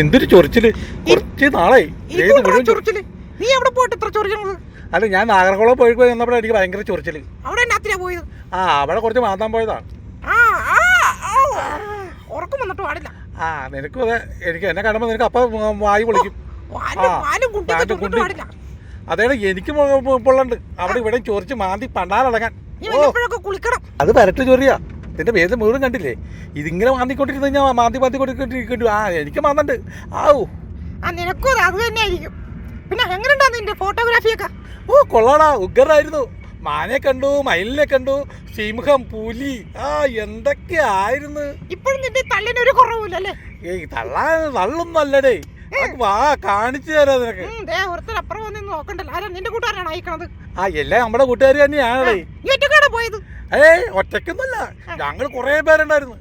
എന്തൊരു ചൊറിച്ചിൽ. കുറച്ച് നാളായി. ചൊറിച്ചിൽ. നീ എവിടെ പോയിട്ട് ഇത്ര ചൊറിച്ചത് അല്ല ഞാൻ നാഗർകോളം പോയി പോയി വന്നപ്പോഴാണ് എനിക്ക് ഭയങ്കര ചൊറിച്ചിൽ. അവിടെ എന്നാത്തിനാ പോയത്? ആ അവിടെ കുറച്ച് മാന്താൻ പോയതാ. ആ ആ ആ, ഉറക്കം വന്നിട്ട് പാടില്ല. ആ നിനക്കും അതെ. എനിക്ക് എന്നെ കാണുമ്പോൾ നിനക്ക് അപ്പം വായി പൊളിക്കും. അതേടെ എനിക്ക് പൊള്ളണ്ട് അവിടെ ഇവിടെ ചൊറിച്ച് മാന്തി പണ്ടാലടങ്ങാൻ അത് പരട്ട് ചൊറിയാ. ഇതിന്റെ വേദന മുഴുവൻ കണ്ടില്ലേ? ഇതിങ്ങനെ മാന്തിക്കൊണ്ടിരുന്ന് ഞാൻ മാന്തി മാന്തി കൊടുക്കൊണ്ടിരിക്കണ്ടു ആ എനിക്ക് മാന്തണ്ട്. ആവോ ആ നിനക്കും അത് തന്നെ ആയിരിക്കും പിന്നെ എങ്ങനെയുണ്ടാ നിന്റെ ഫോട്ടോഗ്രാഫിയൊക്കെ ഓ കൊള്ളാടാ. ഉഗ്രായിരുന്നു മാനെ കണ്ടു മയിലിനെ കണ്ടു. സിംഹം പുലി. ആ എന്തൊക്കെയായിരുന്നു? ഇപ്പോഴും നിന്റെ തള്ളിന് ഒരു കുറവില്ലല്ലേ ഏയ് തള്ളാൻ തള്ളൊന്നും അല്ലടേ. വാ കാണിച്ചു തരാം നിനക്ക്. ഉം, ദേ ഒരുത്തർ അപ്പുറം വന്ന് നോക്കണ്ടല്ലോ. ആരാ നിന്റെ കൂട്ടുകാരാണ് അയക്കണത്? ആ എല്ലാം നമ്മുടെ കൂട്ടുകാർ തന്നെയാണേ നീ ഒറ്റക്കാണ് പോയത് ഏയ് ഒറ്റക്കൊന്നല്ല ഞങ്ങൾ കുറേ പേരുണ്ടായിരുന്നു.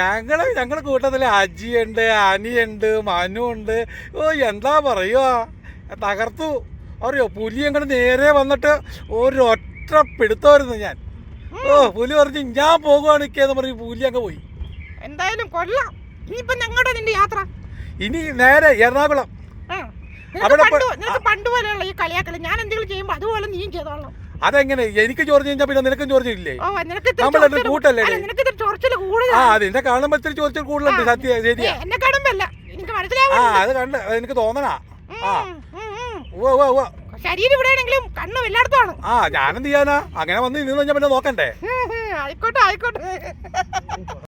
ഞങ്ങൾ ഞങ്ങൾ കൂട്ടത്തിൽ അജിയുണ്ട് അനിയുണ്ട് മനു ഉണ്ട് ഓ എന്താ പറയുക തകർത്തു. അറിയോ പുലി അങ്ങോട്ട് നേരെ വന്നിട്ട് ഒരൊറ്റ പിടുത്തമായിരുന്നു ഞാൻ. ഓ പുലി പറഞ്ഞു ഞാൻ പോകുവാണ് ഇക്കേന്ന് പറഞ്ഞ് പുലി അങ്ങ് പോയി. എന്തായാലും കൊള്ളാം. ഇനിയിപ്പോ ഞങ്ങളുടെ നിന്റെ യാത്ര? ഇനി നേരെ എറണാകുളം. അവിടെ പണ്ട് പോലെയുള്ള ഈ കളിയാക്കളി ഞാൻ എന്തെങ്കിലും ചെയ്യുമ്പോ അതുപോലെ നീയും ചെയ്തോളാം അതെങ്ങനെ? എനിക്ക് ചോർച്ച കഴിഞ്ഞാൽ പിന്നെ നിനക്കും ചോർച്ച ഇല്ലേ നമ്മൾ ചൊറിച്ചിൽ കൂട്ടല്ലേ? ആ അതിന്റെ കാണുമ്പോൾ ഇത്തിരി ചോർച്ച കൂടുതലുണ്ട്. സത്യ ശരിയാ. കാണുമ്പോ ആ അത് കണ്ട് എനിക്ക് തോന്നണാ. ആ. ഓ ഓ ഓ ശരീരം ഇവിടെയാണെങ്കിലും കണ്ണും എല്ലായിടത്തും ആ ആ ഞാനെന്ത് ചെയ്യാനാ? അങ്ങനെ വന്ന് നിന്ന് കഴിഞ്ഞാൽ പിന്നെ നോക്കണ്ടേ? ആയിക്കോട്ടെ ആയിക്കോട്ടെ.